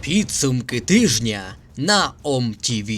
Підсумки тижня на ОМТВ.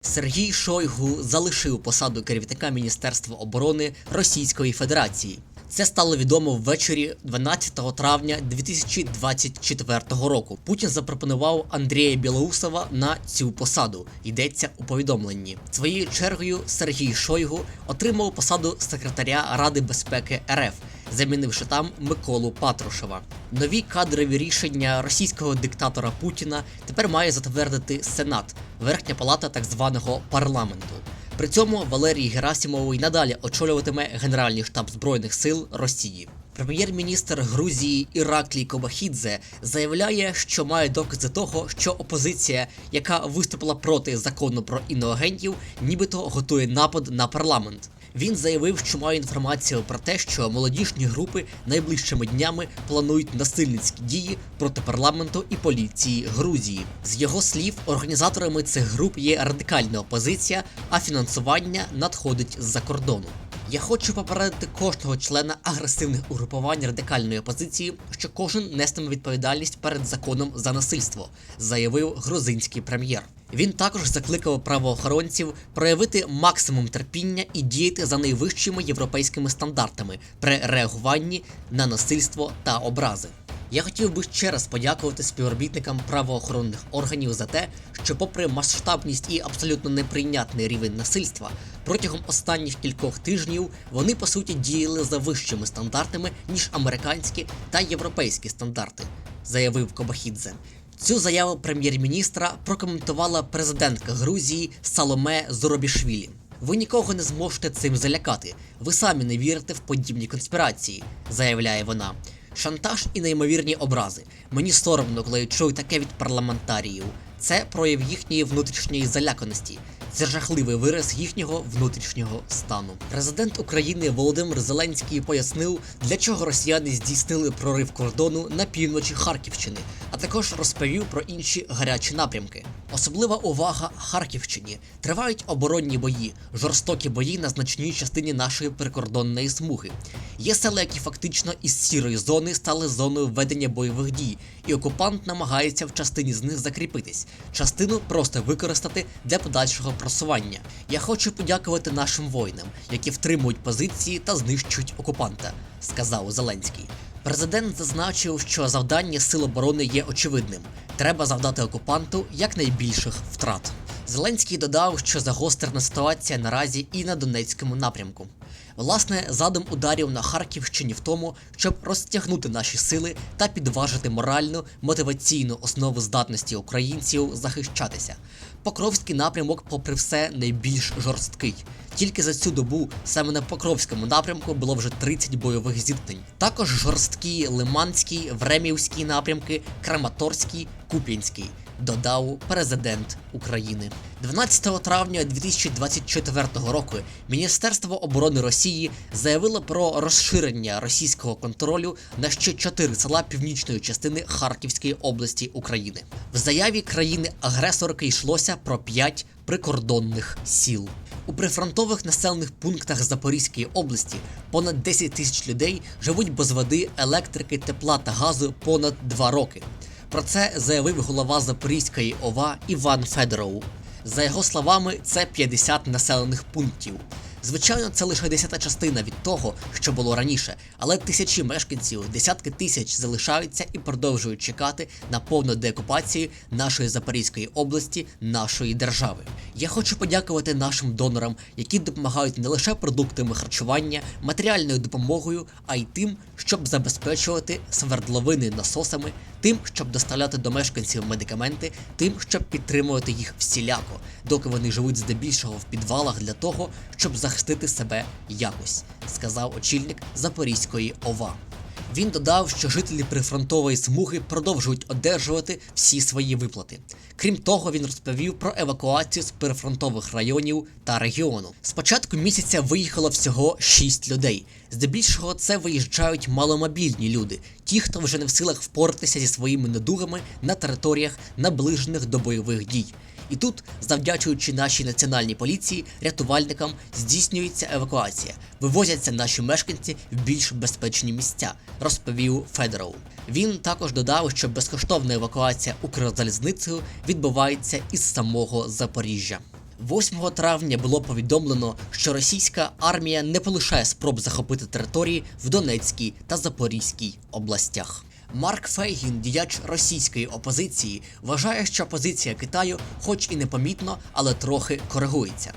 Сергій Шойгу залишив посаду керівника Міністерства оборони Російської Федерації. Це стало відомо ввечері 12 травня 2024 року. Путін запропонував Андрія Білоусова на цю посаду. Йдеться у повідомленні. Своєю чергою Сергій Шойгу отримав посаду секретаря Ради безпеки РФ, замінивши там Миколу Патрушева. Нові кадрові рішення російського диктатора Путіна тепер має затвердити Сенат, верхня палата так званого парламенту. При цьому Валерій Герасімов і надалі очолюватиме Генеральний штаб збройних сил Росії. Прем'єр-міністр Грузії Іраклій Кобахідзе заявляє, що має докази того, що опозиція, яка виступила проти закону про іноагентів, нібито готує напад на парламент. Він заявив, що має інформацію про те, що молодіжні групи найближчими днями планують насильницькі дії проти парламенту і поліції Грузії. З його слів, організаторами цих груп є радикальна опозиція, а фінансування надходить з-за кордону. Я хочу попередити кожного члена агресивних угрупувань радикальної опозиції, що кожен нестиме відповідальність перед законом за насильство, заявив грузинський прем'єр. Він також закликав правоохоронців проявити максимум терпіння і діяти за найвищими європейськими стандартами при реагуванні на насильство та образи. Я хотів би ще раз подякувати співробітникам правоохоронних органів за те, що, попри масштабність і абсолютно неприйнятний рівень насильства, протягом останніх кількох тижнів вони по суті діяли за вищими стандартами ніж американські та європейські стандарти, заявив Кобахідзе. Цю заяву прем'єр-міністра прокоментувала президентка Грузії Саломе Зоробішвілі. Ви нікого не зможете цим залякати. Ви самі не вірите в подібні конспірації, заявляє вона. Шантаж і неймовірні образи. Мені соромно, коли я чую таке від парламентаріїв. Це прояв їхньої внутрішньої заляканості. Це жахливий вираз їхнього внутрішнього стану. Президент України Володимир Зеленський пояснив, для чого росіяни здійснили прорив кордону на півночі Харківщини, а також розповів про інші гарячі напрямки. Особлива увага Харківщині. Тривають оборонні бої, жорстокі бої на значній частині нашої прикордонної смуги. Є села, які фактично із сірої зони стали зоною ведення бойових дій, і окупант намагається в частині з них закріпитись, частину просто використати для подальшого просування. Я хочу подякувати нашим воїнам, які втримують позиції та знищують окупанта, сказав Зеленський. Президент зазначив, що завдання сил оборони є очевидним: треба завдати окупанту якнайбільших втрат. Зеленський додав, що загострена ситуація наразі і на Донецькому напрямку. Власне, задум ударів на Харківщині в тому, щоб розтягнути наші сили та підважити моральну мотиваційну основу здатності українців захищатися. Покровський напрямок, попри все, найбільш жорсткий. Тільки за цю добу саме на Покровському напрямку було вже 30 бойових зіткнень. Також жорсткі Лиманський, Времівський напрямки, Краматорський, Куп'янський. Додав президент України 12 травня 2024 року. Міністерство оборони Росії заявило про розширення російського контролю на ще чотири села північної частини Харківської області України. В заяві країни-агресорки йшлося про п'ять прикордонних сіл. У прифронтових населених пунктах Запорізької області понад 10 тисяч людей живуть без води, електрики, тепла та газу понад два роки. Про це заявив голова Запорізької ОВА Іван Федоров. За його словами, це 50 населених пунктів. Звичайно, це лише десята частина від того, що було раніше, але тисячі мешканців, десятки тисяч залишаються і продовжують чекати на повну деокупацію нашої Запорізької області, нашої держави. Я хочу подякувати нашим донорам, які допомагають не лише продуктами харчування, матеріальною допомогою, а й тим, щоб забезпечувати свердловини насосами, тим, щоб доставляти до мешканців медикаменти, тим, щоб підтримувати їх всіляко, доки вони живуть здебільшого в підвалах для того, щоб захистити себе якось, сказав очільник Запорізької ОВА. Він додав, що жителі прифронтової смуги продовжують одержувати всі свої виплати. Крім того, він розповів про евакуацію з прифронтових районів та регіону. З початку місяця виїхало всього 6 людей. Здебільшого це виїжджають маломобільні люди, ті, хто вже не в силах впоратися зі своїми недугами на територіях, наближених до бойових дій. І тут, завдячуючи нашій національній поліції, рятувальникам здійснюється евакуація. Вивозяться наші мешканці в більш безпечні місця, розповів Федоров. Він також додав, що безкоштовна евакуація Укрзалізницею відбувається із самого Запоріжжя. 8 травня було повідомлено, що російська армія не полишає спроб захопити території в Донецькій та Запорізькій областях. Марк Фейгін, діяч російської опозиції, вважає, що позиція Китаю, хоч і непомітно, але трохи коригується.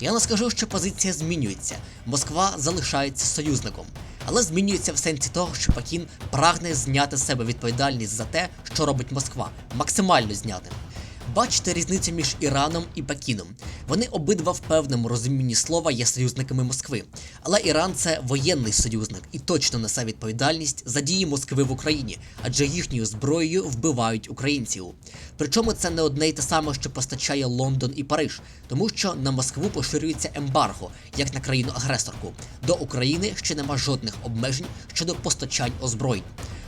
Я не скажу, що позиція змінюється. Москва залишається союзником, але змінюється в сенсі того, що Пекін прагне зняти з себе відповідальність за те, що робить Москва, максимально зняти. Бачите різницю між Іраном і Пекіном. Вони обидва в певному розумінні слова є союзниками Москви. Але Іран це воєнний союзник і точно несе відповідальність за дії Москви в Україні, адже їхньою зброєю вбивають українців. Причому це не одне й те саме, що постачає Лондон і Париж, тому що на Москву поширюється ембарго, як на країну-агресорку. До України ще нема жодних обмежень щодо постачань озброєнь.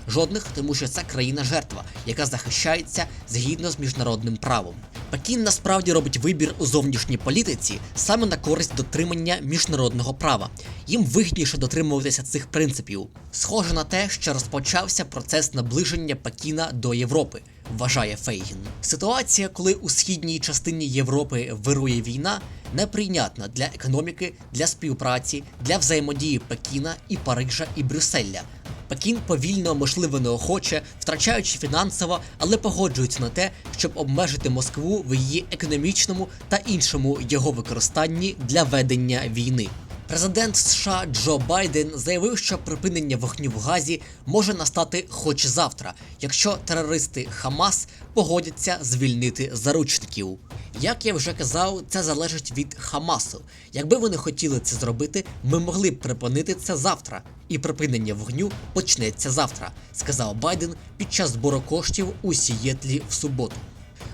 Жодних, тому що це країна-жертва, яка захищається згідно з міжнародним правом. Пекін насправді робить вибір у зовнішній політиці саме на користь дотримання міжнародного права. Їм вигідніше дотримуватися цих принципів. Схоже на те, що розпочався процес наближення Пекіна до Європи. Вважає Фейгін. Ситуація, коли у східній частині Європи вирує війна, неприйнятна для економіки, для співпраці, для взаємодії Пекіна і Парижа і Брюсселя. Пекін повільно, можливо, неохоче, втрачаючи фінансово, але погоджується на те, щоб обмежити Москву в її економічному та іншому його використанні для ведення війни. Президент США Джо Байден заявив, що припинення вогню в Газі може настати хоч завтра, якщо терористи Хамас погодяться звільнити заручників. Як я вже казав, це залежить від Хамасу. Якби вони хотіли це зробити, ми могли б припинити це завтра, і припинення вогню почнеться завтра, сказав Байден під час збору коштів у Сієтлі в суботу.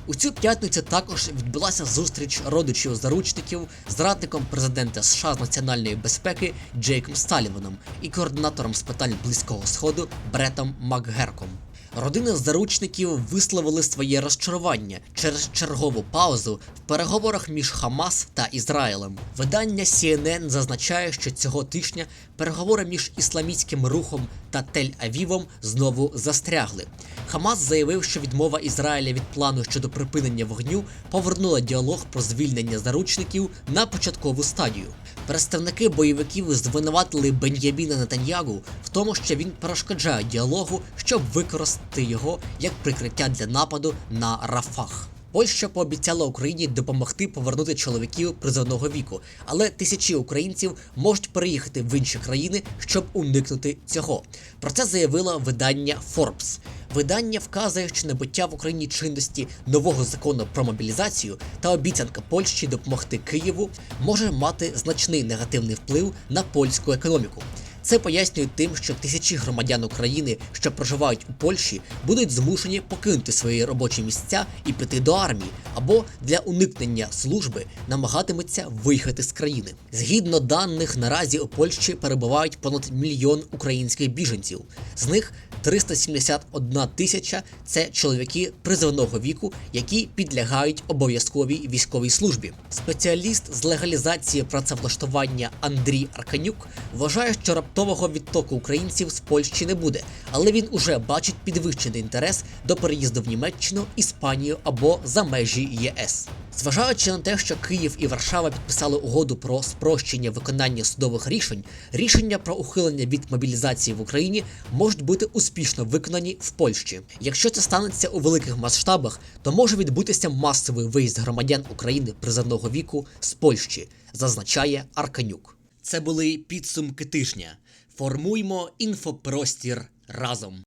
У цю п'ятницю також відбулася зустріч родичів заручників з радником президента США з національної безпеки Джейком Саліваном і координатором з питань Близького Сходу Бретом Макгерком. Родини заручників висловили своє розчарування через чергову паузу в переговорах між Хамас та Ізраїлем. Видання CNN зазначає, що цього тижня переговори між ісламістським рухом та Тель-Авівом знову застрягли. Хамас заявив, що відмова Ізраїля від плану щодо припинення вогню повернула діалог про звільнення заручників на початкову стадію. Представники бойовиків звинуватили Бен'ябіна Нетаньягу в тому, що він перешкоджає діалогу, щоб використати його як прикриття для нападу на Рафах. Польща пообіцяла Україні допомогти повернути чоловіків призовного віку, але тисячі українців можуть переїхати в інші країни, щоб уникнути цього. Про це заявило видання Forbes. Видання вказує, що набуття в Україні чинності нового закону про мобілізацію та обіцянка Польщі допомогти Києву може мати значний негативний вплив на польську економіку. Це пояснює тим, що тисячі громадян України, що проживають у Польщі, будуть змушені покинути свої робочі місця і піти до армії, або для уникнення служби намагатимуться виїхати з країни. Згідно даних, наразі у Польщі перебувають понад мільйон українських біженців. З них 371 тисяча це чоловіки призовного віку, які підлягають обов'язковій військовій службі. Спеціаліст з легалізації працевлаштування Андрій Арканюк вважає, що раптового відтоку українців з Польщі не буде, але він уже бачить підвищений інтерес до переїзду в Німеччину, Іспанію або за межі ЄС. Зважаючи на те, що Київ і Варшава підписали угоду про спрощення виконання судових рішень, рішення про ухилення від мобілізації в Україні можуть бути успішно виконані в Польщі. Якщо це станеться у великих масштабах, то може відбутися масовий виїзд громадян України призовного віку з Польщі, зазначає Арканюк. Це були підсумки тижня. Формуймо інфопростір разом.